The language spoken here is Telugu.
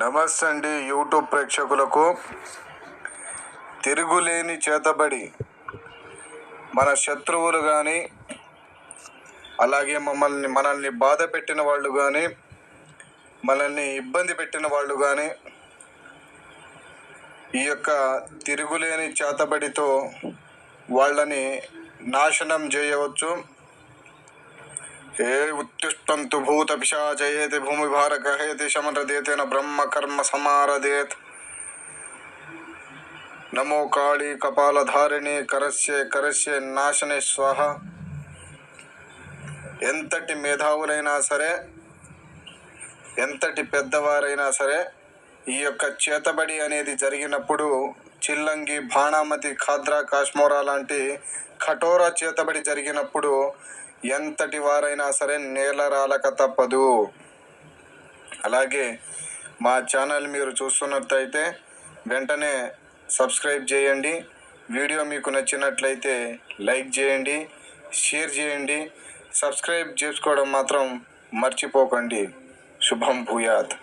నమస్తే అండి యూట్యూబ్ ప్రేక్షకులకు. తిరుగులేని చేతబడి మన శత్రువులు కానీ అలాగే మమ్మల్ని మనల్ని బాధ పెట్టిన వాళ్ళు కానీ మనల్ని ఇబ్బంది పెట్టిన వాళ్ళు కానీ ఈ యొక్క తిరుగులేని చేతబడితో వాళ్ళని నాశనం చేయవచ్చు. ఏ ఉత్తిష్టంతు భూత పిశాచయేతి భూమి భారకహేతి శమరదేతేన బ్రహ్మ కర్మ సమారదేత్ నమో కాళీ కపాలధారిణి కరస్యే కరస్యే నాశనే స్వాహ ఎంతటి మేధావులైనా సరే ఎంతటి పెద్దవారైనా సరే ఈ యొక్క చేతబడి అనేది జరిగినప్పుడు చిల్లంగి బాణామతి ఖాద్రా కాశ్మోరా లాంటి కఠోర చేతబడి జరిగినప్పుడు ఎంతటి వారైనా సరే నేల రాలక తప్పదు. అలాగే మా ఛానల్ మీరు చూస్తున్నట్లయితే వెంటనే సబ్స్క్రైబ్ చేయండి. వీడియో మీకు నచ్చినట్లయితే లైక్ చేయండి షేర్ చేయండి సబ్స్క్రైబ్ చేసుకోవడం మాత్రం మర్చిపోకండి. శుభం భూయాత్.